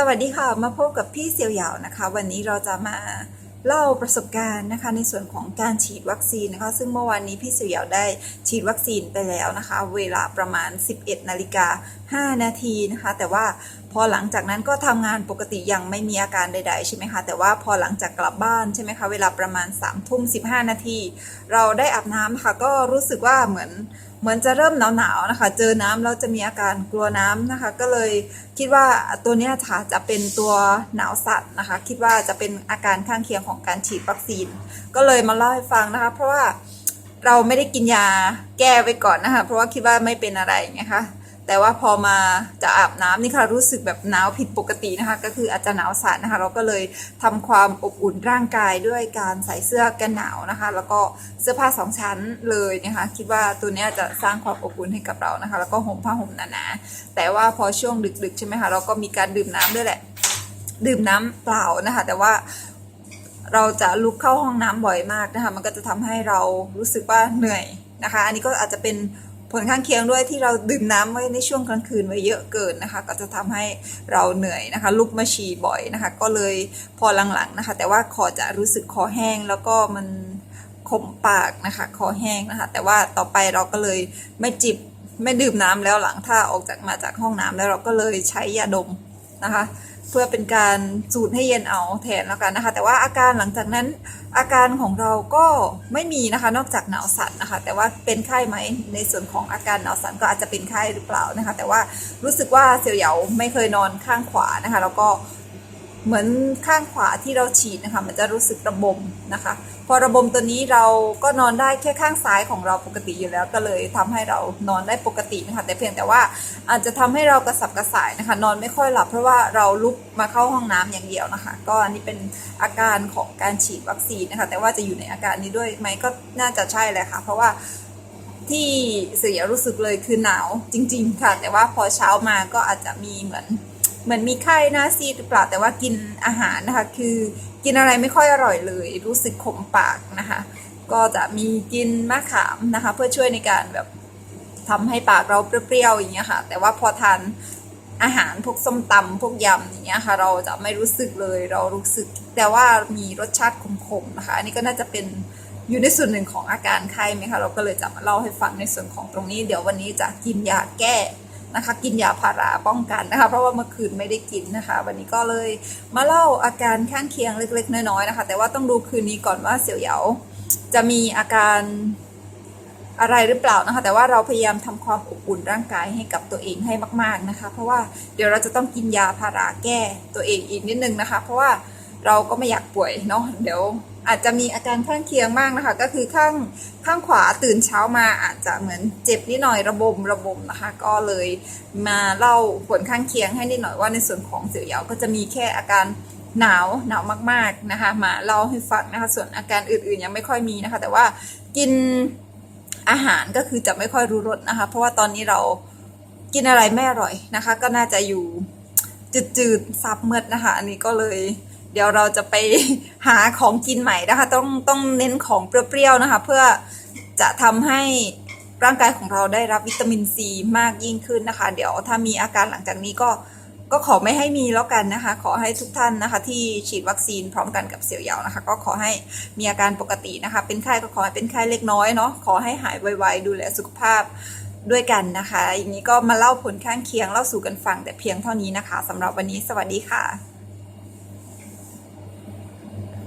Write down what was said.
สวัสดีค่ะมาพบกับพี่เซียวหยาวนะคะ วันนี้เราจะมาเล่าประสบการณ์นะคะในส่วนของการฉีดวัคซีนนะคะ ซึ่งเมื่อวานนี้พี่เซียวหยาวได้ฉีดวัคซีนไปแล้วนะคะ เวลาประมาณ 11 นาฬิกา 5 นาทีนะคะ แต่ว่า อหลังจากนั้นก็ทำงานปกติยังไม่มีอาการใด ๆ ใช่ไหมคะ แต่ว่าพอหลังจากกลับบ้านใช่ไหมคะ เวลาประมาณ3ทุ่ม15นาที เราได้อาบน้ำค่ะ ก็รู้สึกว่าเหมือนเหมือนจะเริ่มหนาวๆนะคะ เจอน้ำแล้วจะมีอาการกลัวน้ำนะคะ ก็เลยคิดว่าตัวนี้ค่ะจะเป็นตัวหนาวสัตว์นะคะ คิดว่าจะเป็นอาการข้างเคียงของการฉีดวัคซีน ก็เลยมาเล่าให้ฟังนะคะ เพราะว่าเราไม่ได้กินยาแก้ไว้ก่อนนะคะ เพราะว่าคิดว่าไม่เป็นอะไรไงคะ แต่ว่าพอมาจะอาบน้ำนี่ค่ะรู้สึกแบบหนาวผิดปกตินะคะ ก็คืออาจจะหนาวสั่นนะคะ เราก็เลยทำความอบอุ่นร่างกายด้วยการใส่เสื้อกันหนาวนะคะ แล้วก็เสื้อผ้าสองชั้นเลยนะคะ คิดว่าตัวนี้จะสร้างความอบอุ่นให้กับเรานะคะ แล้วก็ห่มผ้าห่มหนาๆแต่ว่าพอช่วงดึกๆใช่ไหมคะเราก็มีการดื่มน้ำด้วยแหละ ดื่มน้ำเปล่านะคะ แต่ว่าเราจะลุกเข้าห้องน้ำบ่อยมากนะคะ มันก็จะทำให้เรารู้สึกว่าเหนื่อยนะคะ อันนี้ก็อาจจะเป็น ลข้างเคียงด้วยที่เราดื่มน้ำไว้ในช่วงกลางคืนไว้เยอะเกินนะคะ ก็จะทำให้เราเหนื่อยนะคะ ลุกมาฉี่บ่อยนะคะ ก็เลยพอหลังๆนะคะ แต่ว่าคอจะรู้สึกคอแห้งแล้วก็มันขมปากนะคะ คอแห้งนะคะ แต่ว่าต่อไปเราก็เลยไม่จิบไม่ดื่มน้ำแล้วหลังถ้าออกจากมาจากห้องน้ำแล้วเราก็เลยใช้ยาดมนะคะ เพื่อเป็นการสูดให้เย็นเอาแทนแล้วกันนะคะ แต่ว่าอาการหลังจากนั้นอาการของเราก็ไม่มีนะคะ นอกจากหนาวสั่นนะคะ แต่ว่าเป็นไข้ไหมในส่วนของอาการหนาวสั่นก็อาจจะเป็นไข้หรือเปล่านะคะ แต่ว่ารู้สึกว่าเสี่ยวเหยาไม่เคยนอนข้างขวานะคะ แล้วก็ เหมือนข้างขวาที่เราฉีดนะคะ มันจะรู้สึกระบมนะคะ พอระบมตัวนี้เราก็นอนได้แค่ข้างซ้ายของเราปกติอยู่แล้ว ก็เลยทำให้เรานอนได้ปกตินะคะ แต่เพียงแต่ว่าอาจจะทำให้เรากระสับกระส่ายนะคะ นอนไม่ค่อยหลับเพราะว่าเราลุกมาเข้าห้องน้ำอย่างเดียวนะคะ ก็อันนี้เป็นอาการของการฉีดวัคซีนนะคะ แต่ว่าจะอยู่ในอาการนี้ด้วยไหมก็น่าจะใช่แหละค่ะ เพราะว่าที่เสียรู้สึกเลยคือหนาวจริง ๆ ค่ะ แต่ว่าพอเช้ามาก็อาจจะมีเหมือน เหมือนมีไข้หน้าซีดหรือเปล่าแต่ว่ากินอาหารนะคะ คือกินอะไรไม่ค่อยอร่อยเลย รู้สึกขมปากนะคะ ก็จะมีกินมะขามนะคะ เพื่อช่วยในการแบบทำให้ปากเราเปรี้ยวๆอย่างเงี้ยค่ะ แต่ว่าพอทานอาหารพวกส้มตำพวกยำอย่างเงี้ยค่ะ เราจะไม่รู้สึกเลยเรารู้สึก แต่ว่ามีรสชาติขมๆนะคะ อันนี้ก็น่าจะเป็นอยู่ในส่วนหนึ่งของอาการไข้ไหมคะเราก็เลยจะมาเล่าให้ฟังในส่วนของตรงนี้ เดี๋ยววันนี้จะกินยาแก้ นะคะ กินยาพาราป้องกันนะคะ เพราะว่าเมื่อคืนไม่ได้กินนะคะ วันนี้ก็เลยมาเล่าอาการข้างเคียงเล็ก ๆ น้อยๆนะคะ แต่ว่าต้องดูคืนนี้ก่อนว่าเสี่ยวเหยาจะมีอาการอะไรหรือเปล่านะคะ แต่ว่าเราพยายามทำความอบอุ่นร่างกายให้กับตัวเองให้มาก ๆนะคะ เพราะว่าเดี๋ยวเราจะต้องกินยาพาราแก้ตัวเองอีกนิดนึงนะคะ เพราะว่าเราก็ไม่อยากป่วยเนาะเดี๋ยว อาจจะมีอาการข้างเคียงมากนะคะ ก็คือข้างข้างขวาตื่นเช้ามาอาจจะเหมือนเจ็บนิดหน่อยระบมระบมนะคะ ก็เลยมาเล่าผลข้างเคียงให้นิดหน่อยว่าในส่วนของเสี่ยวเหยาก็จะมีแค่อาการหนาวหนาวมากๆนะคะ มาเล่าให้ฟังนะคะ ส่วนอาการอื่นๆยังไม่ค่อยมีนะคะ แต่ว่ากินอาหารก็คือจะไม่ค่อยรู้รสนะคะ เพราะว่าตอนนี้เรากินอะไรไม่อร่อยนะคะ ก็น่าจะอยู่จืดๆซับเมืดนะคะ อันนี้ก็เลย เดี๋ยวเราจะไปหาของกินใหม่นะคะ ต้องต้องเน้นของเปรี้ยวๆนะคะ เพื่อจะทำให้ร่างกายของเราได้รับวิตามินซีมากยิ่งขึ้นนะคะ เดี๋ยวถ้ามีอาการหลังจากนี้ก็ก็ขอไม่ให้มีแล้วกันนะคะ ขอให้ทุกท่านนะคะ ที่ฉีดวัคซีนพร้อมกันกับเสี่ยวเหยานะคะ ก็ขอให้มีอาการปกตินะคะ เป็นไข้ก็ขอให้เป็นไข้เล็กน้อยเนาะขอให้หายไวๆดูแลสุขภาพด้วยกันนะคะอย่างนี้ก็มาเล่าผลข้างเคียงเล่าสู่กันฟังแต่เพียงเท่านี้นะคะสำหรับวันนี้สวัสดีค่ะ